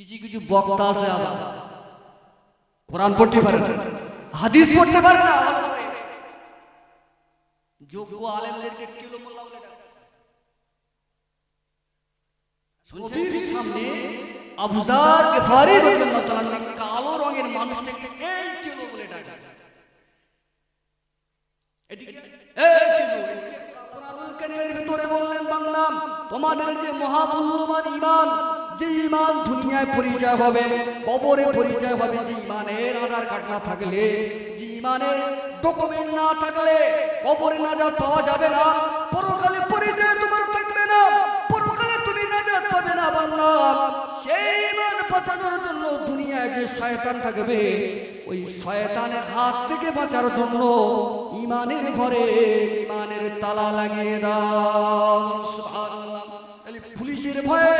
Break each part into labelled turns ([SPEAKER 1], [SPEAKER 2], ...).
[SPEAKER 1] কিছু কিছু বক্তা আছে আবার কোরআন পড়তে পারে না হাদিস পড়তে পারে না যোগ্য আলেমদেরকে কিলো মোল্লা বলে। নবীর সামনে আবুজার গেফারি রাদিয়াল্লাহু তাআলা কালো রঙের মানুষটাকে এই কিলো বলে ডাকে এদিকে এই কিলো কোরআনুল কারীমের ভিতরে বললেন বাংলা তোমাদের যে মহামূল্যবান ঈমান যে ঈমান দুনিয়ায় পরিচয় হবে, কবরে পরিচয় হবে, যে ইমানের আধার কার্ড না থাকলে, যে ঈমানের ডকুমেন্ট না থাকলে কবরে নাজাত পাওয়া যাবে না। পরকালে পরিচয় তোমার থাকবে না, পরকালে তুমি নাজাত পাবে না বাংলা সেই ঈমান বাঁচানোর জন্য দুনিয়ায় যে শয়তান থাকবে, ওই শয়তানের হাত থেকে বাঁচার জন্য ইমানের ঘরে ইমানের তালা লাগিয়ে দাও। পুলিশের ভয়ে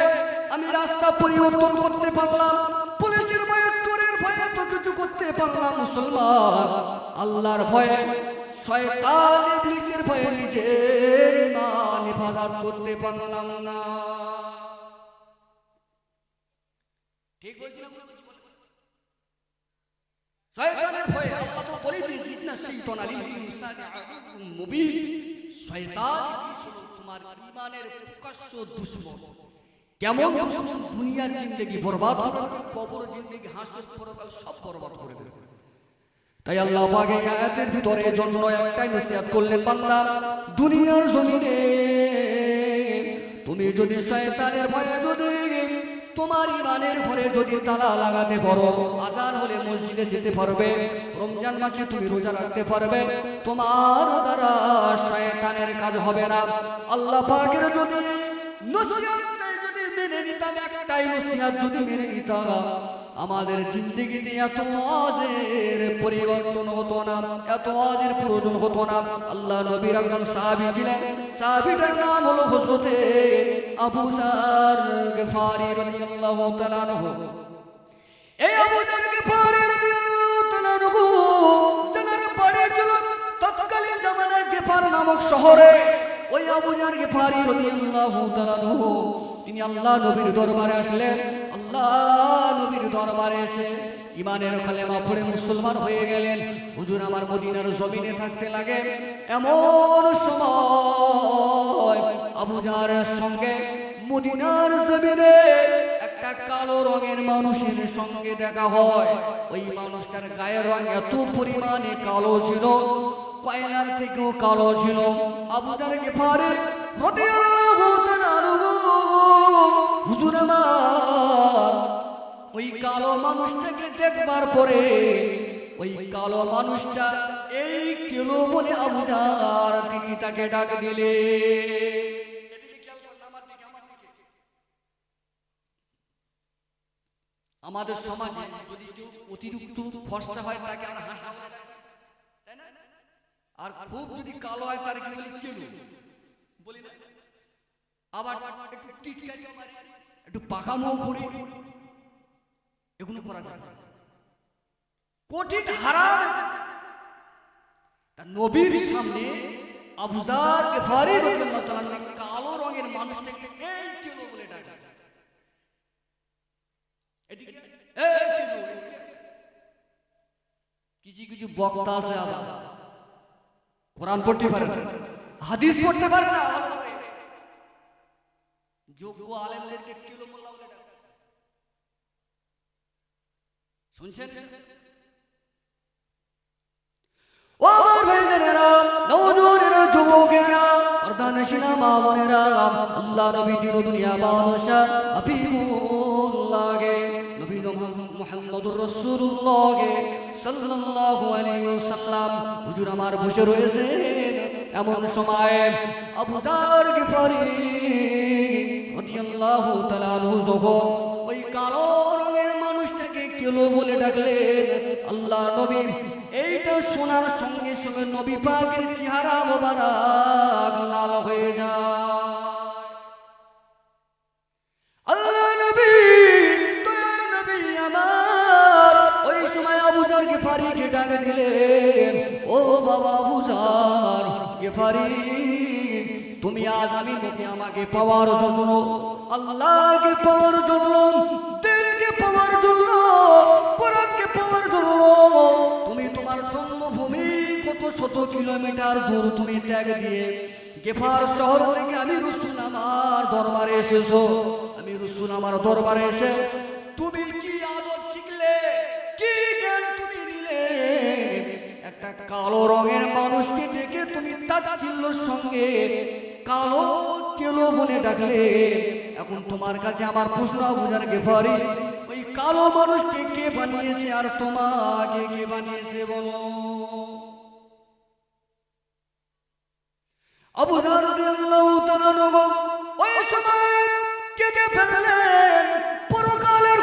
[SPEAKER 1] রাস্তা পরিবর্তন করতে পারলাম, পুলিশের ভয়ে, চোরের ভয়ে তো কিছু করতে পারলাম মুসলমান। আল্লাহর ভয়ে, শয়তান, ইবলিসের ভয়ে নিজের ইমান হেফাজত করতে পারলাম না। ঠিক বলছিলাম শয়তানের ভয়ে, আল্লাহ তো বলে দিয়েছে শাইতানা লিল ইনসানি মুবিন। শয়তান তোমার ঈমানের প্রকাশ্য দুশমন। কেমন দুনিয়ার জিন্দেগি বরবাদ কবর, জিন্দেগি হাসর পরকাল সব বরবাদ করে দেবে। তাই আল্লাহ পাকে আয়াতের ভিতরে জন্য একটাই নসিহত করলেন, বান্দা, দুনিয়ার জমিনে তুমি যদি শয়তানের ভয়ে যদি তোমার ইমানের ঘরে যদি তালা লাগাতে পারো, আজান হলে মসজিদে যেতে পারবে, রমজান মাসে তুমি রোজা রাখতে পারবে, তোমার দ্বারা শয়তানের কাজ হবে না। আল্লাহ পাকের যদি মেনে আমাদের জিন্দগিতে এত আজের পরিবর্তন হতো না, এত আজের প্রয়োজন হতো না। আল্লাহ নবীর একজন সাহাবী ছিলেন, সাহাবীটার নাম হলো হযরতে আবু আনহু। জানার বাড়ি ছিল তৎকালীন জামানায় গেফার নামক শহরে ওই আবু যার গেফারি রাদিয়াল্লাহু তাআলা তিনি আল্লাহ নবীর দরবারে আসলেন। আল্লাহ নবীর দরবারে এসে ইমানের কালেমা পড়ে মুসলমান হয়ে গেলেন। হুজুর আমার মদিনার জমিনে থাকতে লাগে। এমন সময় আবু সঙ্গে মদিনার জমিনে একটা কালো রঙের মানুষের সঙ্গে দেখা হয়। ওই মানুষটার গায়ের রং এত পরিমাণে কালো ছিল থেকেও কালো ছিল। আবু জার গেফারের রাদিয়াল্লাহু তাআলা আনহু। হুজুর আমার, ওই কালো মানুষটাকে দেখবার পরে, ওই কালো মানুষটা এই কিলো বলে আবু জার তিনি তাকে ডাক দিলে। আমাদের সমাজে যদি কেউ অতিরিক্ত ফর্সা হয়, তাকে আমরা হাসা? আর খুব যদি কালো হয় তার কি বলি কেলো? বলি না। আবার একটু টিটকারি একটু পাখামো করি। এগুলো করা যায়। কঠিন হারাম তা নবীর সামনে আবুজার গেফারি রাদিয়াল্লাহু তাআলা কালো রঙের মানুষটাকে এই কিলো বলে ডাকে। এই কিলো। কিছু কিছু বক্তা আছে আবার। কোরআন পড়তে পারে না, হাদিস পড়তে পারে না। যোগ্য আলেমদেরকে কিলো মোল্লা বলে শুনছেন? ও হুজুর আমার বসে রয়েছে। এমন সময় ওই কালো রঙের মানুষটাকে কেলো বলে ডাকলেন? আল্লাহ নবী, এইটা শোনার সঙ্গে সঙ্গে নবী পাকের চেহারা মোবারক লাল হয়ে যায়। ওমর গেফারিকে ডাক দিলেন, ও বাবা বুঝার গেফারি, তুমি আজ আমি তুমি আমাকে পাওয়ার জন্য আল্লাহকে পাওয়ার জন্য দিলকে পাওয়ার জন্য কোরআনকে পাওয়ার জন্য তুমি তোমার জন্মভূমি কত শত কিলোমিটার দূর তুমি ত্যাগ দিয়ে গেফার শহর থেকে আমি রসুল আমার দরবারে এসেছ, আমি রসুল আমার দরবারে এসে কালো রঙের মানুষকে দেখে তুমি তাচ্ছিল্যর সঙ্গে কালো কেলো বলে ডাকলে। এখন তোমার কাছে আমার প্রশ্ন বুঝার গেফারি ওই কালো মানুষকে কে বানিয়েছে আর তোমাকে কে বানিয়েছে বলো। ওই সময়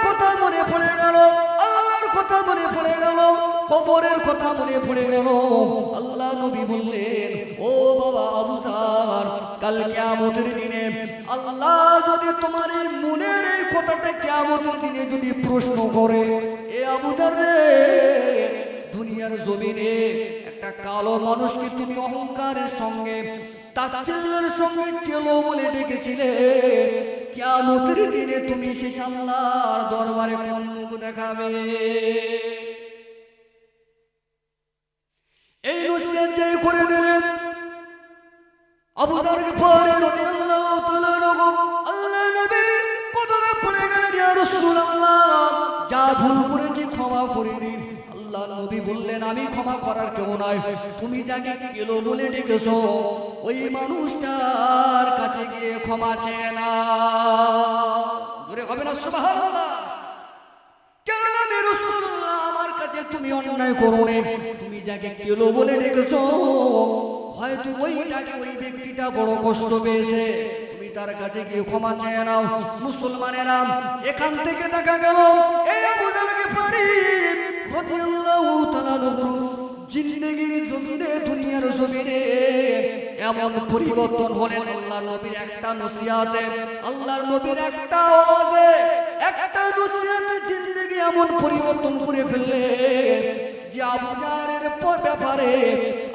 [SPEAKER 1] কথা মনে পড়ে গেল, আল্লাহর কথা মনে পড়ে কবরের কথা মনে পড়ে গেল। আল্লাহ নবী বললেন, ও বাবা আবু জাহল কাল কিয়ামতের দিনে আল্লাহ যদি তোমার এই মনের এই কথাটা কিয়ামতের দিনে যদি প্রশ্ন করে, এ আবু জাহল রে, দুনিয়ার জমিনে একটা কালো মানুষকে তুমি অহংকারের সঙ্গে, তাচ্ছিল্যের সঙ্গে কেলো বলে ডেকেছিলে? কিয়ামতের দিনে তুমি সে আল্লাহর দরবারে কোন মুখ দেখাবে। এই নসিহত যে করে দিলেন আবু দার গফার রাদিয়াল্লাহু তাআলা আল্লাহ নবী কদমে পড়ে গেলেন, ইয়া রাসূলুল্লাহ, যা ভুল করেছি ক্ষমা করে দিন। আল্লাহ নবী বললেন, আমি ক্ষমা করার কেউ নয় তুমি যাকে কেলো বলে ডেকেছো, ওই মানুষটার কাছে গিয়ে ক্ষমা চেয়ে না জোরে হবে না সুবহানাল্লাহ। তুমি অন্যায় করো তুমি যাকে কেলো বলে ডেকেছো, হয়তো ওইটাকে ওই ব্যক্তিটা বড় কষ্ট পেয়েছে। তুমি তার কাছে গিয়ে ক্ষমা চেয়ে নাও। মুসলমানেরা, এখান থেকে দেখা গেল এমন পরিবর্তন একটা নসিহাতে। আল্লাহর নবীর একটা একটা জিন্দেগি এমন পরিবর্তন করে ফেললে যে আবু জারের ব্যাপারে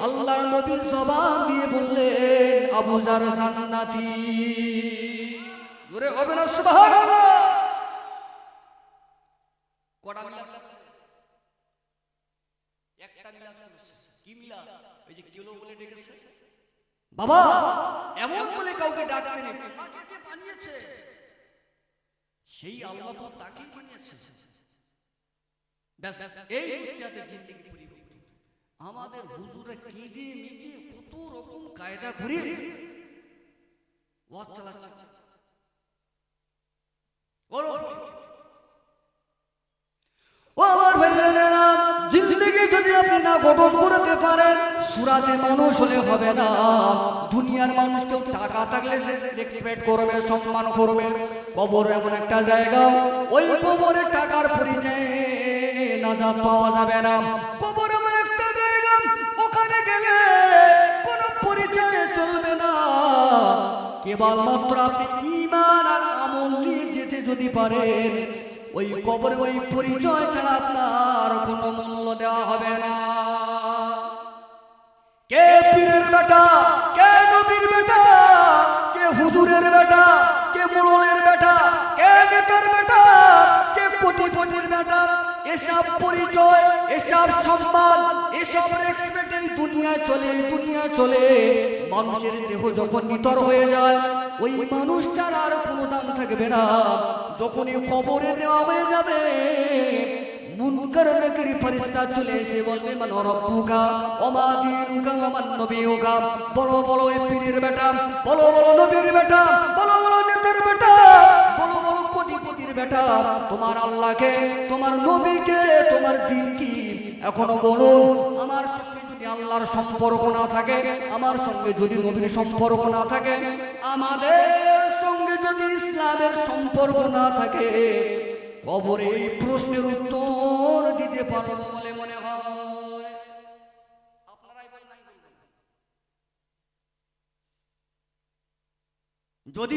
[SPEAKER 1] আল্লাহর নবী জবান দিয়ে বললেন, আবু জার জান্নাতি। জোরে হবে না, সুবহানাল্লাহ। কটা মিলাপ একটা করেছে। কি মিলাপ ওই যে কিলো বলে ডেকেছে। বাবা, এমন বলে কাউকে ডাকতে নেই। তাকে বানিয়েছে? সেই আল্লাহ তো তাকেই বানিয়েছে। আমাদের হুজুরে কত রকম কায়দা চালাচ্ছে। ও আমার পারেন, সুরাতে হবে দুনিয়ার মানুষ কেউ টাকা থাকলে করবে, সম্মান করবে। কবর এমন একটা জায়গা, ওই কবরে টাকার পরিচয়। নাজাত পাওয়া যাবে না। কবর এমন একটা জায়গা, ওখানে গেলে কোনো পরিচয় চলবে না। কেবলমাত্র আপনি ইমান আর আমল নিয়ে যেতে যদি পারেন, ওই কবর ওই পরিচয় ছাড়া আপনার কোনো মূল্য দেওয়া হবে না। কে পীরের বেটা, কে নবীর বেটা, কে হুজুরের বেটা, কে মুরলের বেটা, কে নেতার বেটা, কে কোটিপতির বেটা? এসব পরিচয়, এসব সম্মান, এসব রেসপেক্ট এই দুনিয়ায় চলে, এই দুনিয়ায় চলে। মানুষের দেহ যখন নিতর হয়ে যায়, ওই মানুষটার আর কোনো দাম থাকবে না। যখনই কবরে নেওয়া হয়ে যাবে, মুনকার নাকির বলো বলো এই বেটা, বলো বলো, নবীর বেটা, বলো বেটা, তোমার আল্লাহকে, তোমার নবীকে, তোমার দিন কি এখনও বলো আমার আল্লাহর সম্পর্ক না থাকে, আমার সঙ্গে যদি নবীর সম্পর্ক না থাকে, আমাদের সঙ্গে যদি ইসলামের সম্পর্ক না থাকে, কবরে প্রশ্নের উত্তর দিতে পারব বলে মনে হয় বলেন। যদি।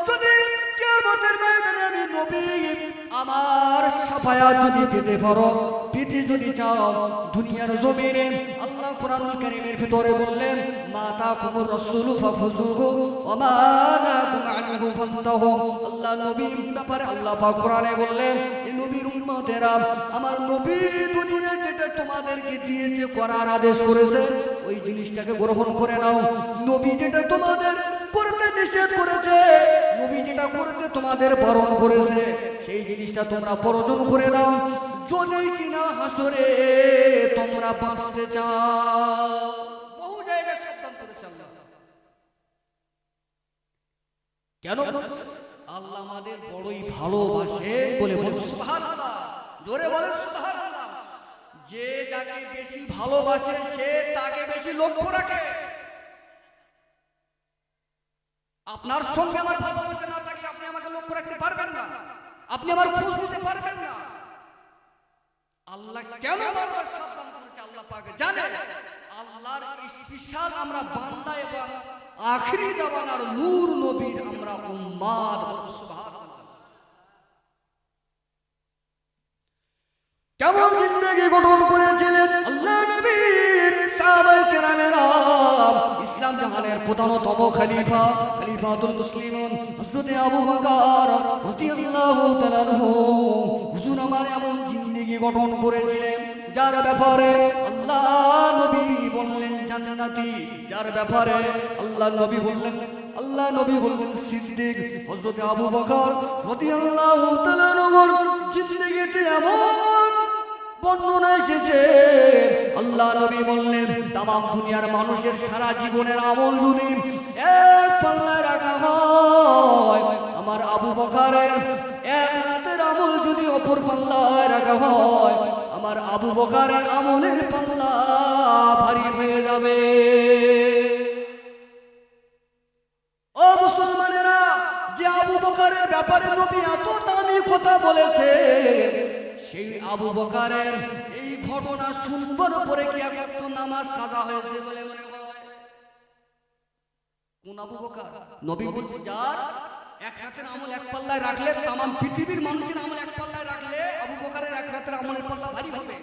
[SPEAKER 1] কিয়ামতের ময়দানে আমি নবী। আমার সাফায়া যদি পেতে পারো পেতে যদি চাও, দুনিয়ার জমিনে আল্লাহ কোরআনুল কারীমের ভিতরে বললেন, মাতা কুমুর রাসূল ফাফুজুহু ওয়া মা নাকুম আল্লাহ নবীর ব্যাপারে আল্লাহ পাক কোরআনে বললেন এই নবীর উম্মতেরা, আমার নবী দুনিয়া যেটা তোমাদেরকে দিয়েছে, করার আদেশ করেছে, ওই জিনিসটাকে গ্রহণ করে নাও। নবী যেটা তোমাদের করতে নিষেধ করেছে, নবী যেটা করতে তোমাদের বারণ করেছে, সেই জিনিসটা তোমরা বর্জন করে দাও যদি কিনা হাসরে তোমরা বাঁচতে চাও। বহু জায়গায় সাবধান করেছে কেন আল্লাহ আমাদের বড়ই ভালোবাসে বলে বলুন জোরে বলেন যে যাকে বেশি ভালোবাসে সে তাকে বেশি লক্ষ্য রাখে। আপনার সঙ্গে আমার ভালোবাসা না থাকলে আপনি আমাকে লক্ষ্য রাখতে পারবেন না। আপনি আমার খোঁজ নিতে পারবেন না। আল্লাহ কেন বারবার সাবধান করেছে? আল্লাহ পাক জানে। আল্লাহর স্পেশাল আমরা বান্দা এবং আখরি জামানার নূর নবীর আমরা উম্মাদ। কেমন জিন্দগি গঠন করেছিলেন? প্রধানতম খলিফা, খলিফাতুল মুসলিমুন, হযরত আবু বকর রাদিয়াল্লাহু তাআলা আনহু। হুজুর আমার এমন জিন্দগি গঠন করেছিলেন, যার ব্যাপারে আল্লাহ নবী বললেন, জান্নাতি। যার ব্যাপারে আল্লাহ নবী বললেন, আল্লাহ নবী বললেন, সিদ্দিক হযরত আবু বকর রাদিয়াল্লাহু তাআলা আনহুর জিন্দগিতে এমন বর্ণনা এসেছে। আল্লাহ নবী বললেন, তামাম দুনিয়ার মানুষের সারা জীবনের আমল যদি এক পাল্লায় রাখা হয়, আমার আবু বকারের এক রাতের আমল যদি অপর পাল্লায় রাখা হয়, আমার আবু বকারের আমলের পাল্লা ভারী হয়ে যাবে। ও মুসলমানেরা, যে আবু বকারের ব্যাপারে নবী এত দামি কথা বলেছে সেই আবু বকারের এই ঘটনা শুনবার পরে কি একটু নামাজ কাজা হয়েছে বলে মনে হয়? কোন আবু বকার? নবী বলছে যার এক হাতের আমল এক পাল্লায় রাখলে তামাম পৃথিবীর মানুষের আমল এক পাল্লায় রাখলে আবু বকারের এক হাতের আমলের পাল্লা ভারী হবে।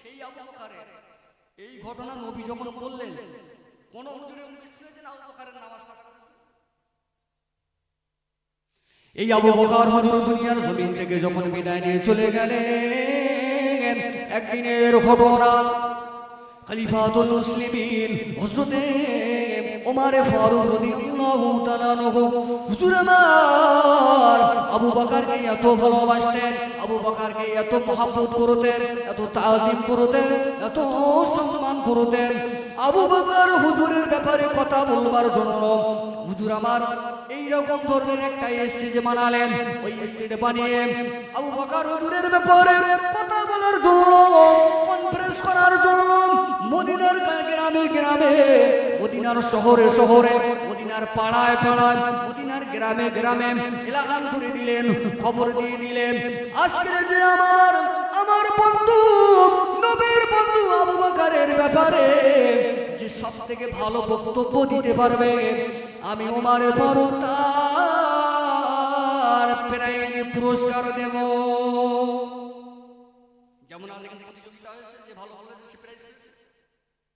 [SPEAKER 1] সেই আবু বকারের এই ঘটনা নবী যখন বললেন কোন হুজুরে মুখে শুনেছেন আবু বকারের নামাজ কাজা হয়েছে? এই আবু বকর হযরত দুনিয়ার জমিন থেকে যখন বিদায় নিয়ে চলে গেলেন, একদিনের হুজুর আমার, আবু বকরকে এত আবু বকরকে এত এত তাজিম করতেন, এত সম্মান করতেন। আবু বকর হুজুরের ব্যাপারে কথা বলবার জন্য হুজুর আমার এই রকম ধরনের একটা স্টেজে বানালেন ওই স্টেজে বানিয়ে আবু বকর হুজুরের ব্যাপারে কথা বলার জন্য কনফারেন্স করার জন্য মদিনার গ্রামে গ্রামে মদিনার শহরে শহরে, মদিনার পাড়ায় পাড়ায়, মদিনার গ্রামে গ্রামে এলাকান করে দিলেন খবর দিয়ে দিলেন আজকে যে আমার আমার বন্ধু, নবীর বন্ধু আবু বকরের ব্যাপারে যে সব থেকে ভালো বক্তব্য দিতে পারবে আমি ওমারে তার প্রাইজ পুরস্কার দেব। যেমন আগে প্রতিযোগিতা হয়েছে, যে ভালো ভালো সে প্রাইজ।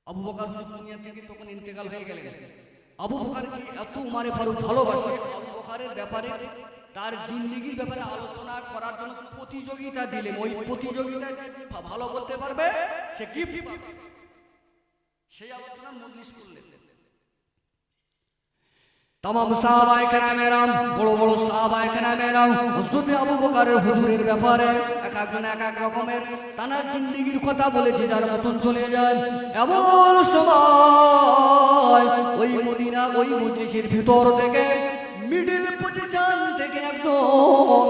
[SPEAKER 1] আবু বকর দুনিয়া থেকে তখন ইন্তেকাল হয়ে গেলেন। আবু বকর এত উমারে ফারুক ভালোবাসে? আবু বকরের ব্যাপারে, তার জিন্দিগির ব্যাপারে আলোচনা করার জন্য প্রতিযোগিতা দিলেন। ওই প্রতিযোগিতায় ভালো বলতে পারবে, সে কি সেই আলোচনা মজলিস করলেন। তামাম সাহাবায়ে কেরামেরাম বড় বড় সাহাবায়ে কেরামেরাম হযরত আবু বকরের হুজুরের ব্যাপারে এক একজন এক এক রকমের তানার জিন্দেগীর কথা বলেছে, যার মতন চলে যায়। এমন সময় ওই মদিনা, ওই মজলিসের ভিতর থেকে মিডল পজিশন থেকে একজন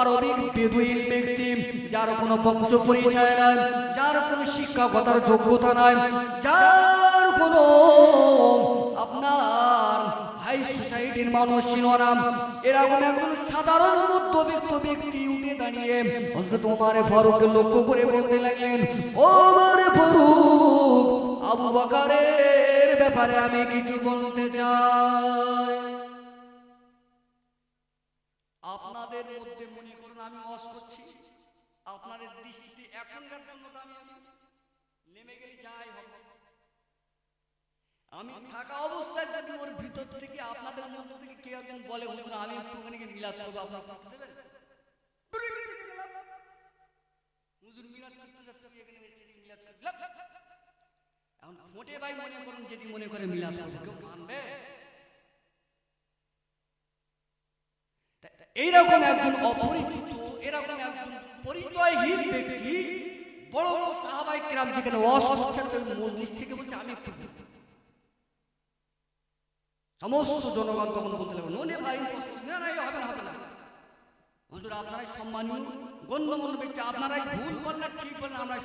[SPEAKER 1] আরবিক বেদুইন ব্যক্তি, যার কোনো বংশ পরিচয় নাই, যার কোনো শিক্ষকতার যোগ্যতা নাই, যার কোনো আপনার হাই সোসাইটির মানুষ না এরকম একজন সাধারণ মধ্যবিত্ত ব্যক্তি উঠে দাঁড়িয়ে হযরত ওমর ফারুককে লক্ষ্য করে বলতে লাগলেন, ওমর ফারুক, আবু বকরের ব্যাপারে আমি কিছু বলতে চাই। আপনাদের মধ্যে মনে করুন আমি ওয়াজ করছি। আপনাদের দৃষ্টিতে এখনকার জন্য আমি। নেমে গেলে যাই হবে আমি থাকা অবস্থায় যদি ওর ভিতর থেকে আপনাদের মধ্যে থেকে কেউ একজন বলে হুজুর আমি একটুখানি মিলাদ করব আপনার করতে ভাই মনে করে এইরকম এরকম বড় বড় সাহাবাই থেকে বলছে, আমি একটু। সমস্ত জনগণ তখন বলতে লাগল ননে ভাই হবে না হুজুর, আপনারাই সম্মানীয় ব্যক্তি, আপনারাই ভুল বললেন ঠিক বললেন আমরা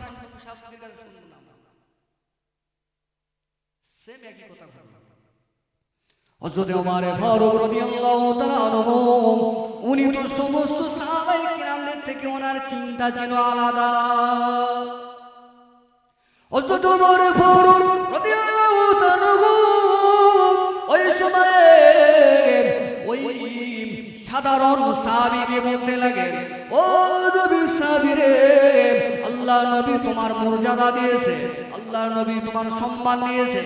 [SPEAKER 1] সেম একই কথা উনি সমস্ত থেকে ওনার চিন্তা ছিল আলাদা। সাধারণ সাহাবীকে বলতে লাগেন ও নবী সাহাবীরে আল্লাহ নবী তোমার মর্যাদা দিয়েছে, আল্লাহ নবী তোমার সম্মান দিয়েছে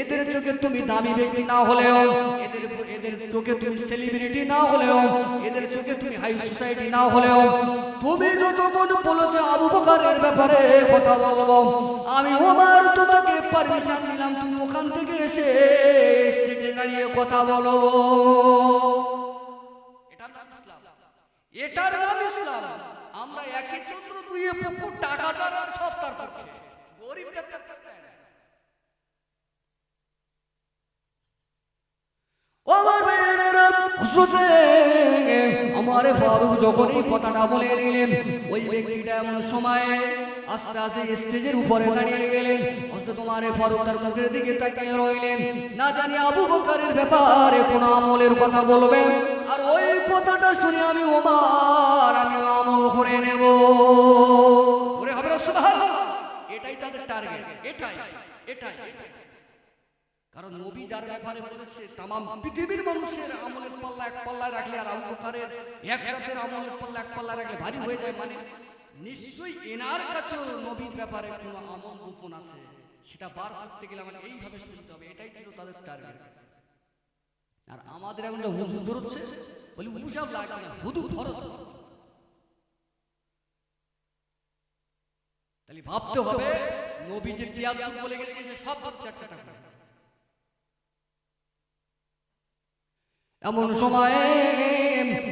[SPEAKER 1] এদের চোখে তুমি দামি ব্যক্তি না হলেও, এদের এদের চোখে তুমি সেলিব্রিটি না হলেও, এদের চোখে তুমি হাই সোসাইটি না হলেও, তুমি যতক্ষণ বলেছ আবু বকরের ব্যাপারে কথা বলব, আমি ওমর তোমাকে পারমিশন দিলাম, তুমি ওখান থেকে এসে দাঁড়িয়ে কথা বলো এটার নাম ইসলাম আমরা একই চন্দ্র দুইয়ে টাকা দ্বারা সব তার পক্ষে। গরিব ডাক্তার তার দেয় না। ফারুক যখন কথাটা বলে দিলেন, ওই ব্যক্তিটা এমন সময়ে স্টেজের উপরে দাঁড়িয়ে গেলেন। হযরত তোমার ফারুক তার মুখের রইলেন। না জানি আবু বকরের ব্যাপারে কোন আমলের কথা বলবেন। আর ওই কথাটা শুনে আমি ওমার, আমি আমল করে নেব। ওরে হবে এটাই তাদের টার্গেট এটাই এটাই। কারণ নবী যার ব্যাপারে বলেছে তামাম পৃথিবীর মানুষের আমলের পাল্লা এক পাল্লায় রাখলে আর আবু বকরের এক রাতের আমলের পাল্লা এক পাল্লায় রাখলে ভারী হয়ে যায় মানে নিশ্চয়ই এনার কাছেও নবীর ব্যাপারে কোনো আমল গোপন আছে। সেটা বার করতে গেলে আমাদের এইভাবে শুনতে হবে এটাই ছিল তাদের টার্গেট আর আমাদের এখন হুজুর বেরোচ্ছে বলি উসব লাগে না হুদু ফরজ। তাহলে ভাবতে হবে নবী যে তিয়াত্তর বলে গেছে যে সব চারটা টাকা। এমন সময়ে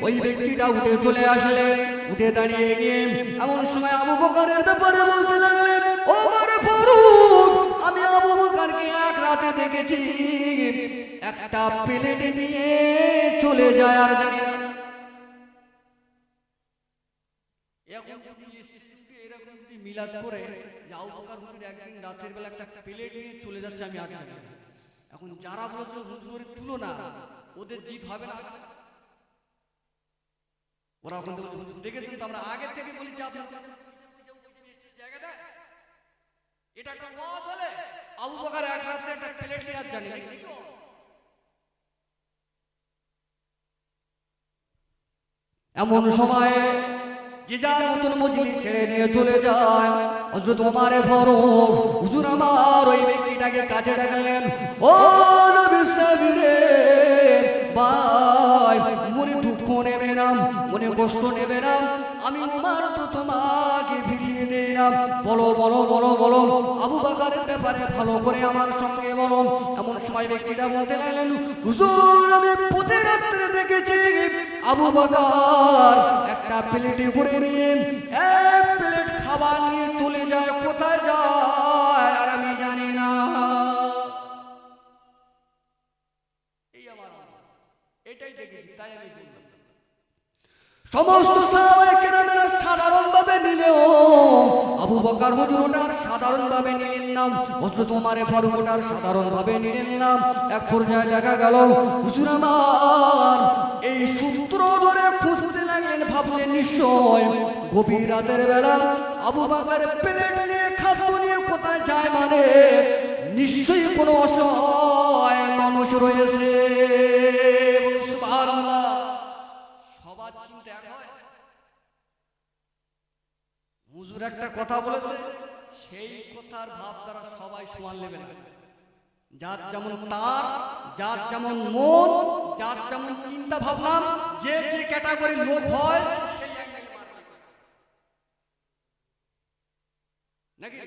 [SPEAKER 1] ওই ব্যক্তিটা উঠে চলে আসলে, উঠে দাঁড়িয়ে গিয়ে এমন সময় আবু বকরের ব্যাপারে বলতে লাগলেন, ও মারে ফারুক, আমি আবু বকরকে এক রাতে দেখেছি একটা প্লেট নিয়ে চলে যায় আর জানি না মিলাদ করে যে আবু বকর একদিন রাতের বেলা একটা প্লেট নিয়ে চলে যাচ্ছে, আমি আগে। এখন যারা বলছে হুজুরের তুলনা, ওদের জিত হবে না ওরা ওখান থেকে দেখেছেন তো, আমরা আগে থেকে বলি যে আপনার জায়গা দেয় এটা একটা ওয়াজ বলে আবু বকর এক রাতে একটা প্লেট নিয়ে জানি। এমন সময়ে যে ছেড়ে নিয়ে চলে যায়। ওমরে আমার ওই মনে দুঃখ নেবে না, মনে কষ্ট নেবে না, আমি উমার তো তোমাকে ফিরিয়ে দেই না। বলো বলো বলো বলো, আবু বাকারের ব্যাপারে ভালো করে আমার সঙ্গে বলো। এমন সময় ব্যক্তিটা বলতে লাগলেন, হুজুর, আমি পথে রাত্রে দেখেছি আবু বকর একটা প্লেটে করে নিয়ে, এক প্লেট খাবার নিয়ে চলে যায়, কোথায় যায় আর আমি জানি না। এই আমার এটাই দেখেছি, তাই আমি বললাম। সমস্ত সাহাবায়ে সাধারণভাবে নিলেও আবু বকর হুজুর সাধারণভাবে নিলেন না, হযরত ওমরে ফারুক সাধারণভাবে নিলেন না। এক পর্যায়ে দেখা গেল, হুজুর আমার, এই সূত্র ধরে খুঁজতে লাগলেন, ভাবলেন নিশ্চয় গভীর রাতের বেলা আবু বকর প্লেট নিয়ে, খাদ্য নিয়ে কোথায় যায় মানে নিশ্চয়ই কোনো অসহায় মানুষ রয়েছে। সুবহানাল্লাহ সবার চিন্তা এক হয় হুজুর একটা কথা বলেছে, সেই কথার ভাব তারা সবাই সমান নেবে না যার যেমন তার, যার যেমন মন, যার যেমন চিন্তা ভাবনা যে যে ক্যাটাগরি লোক হয়। নাকি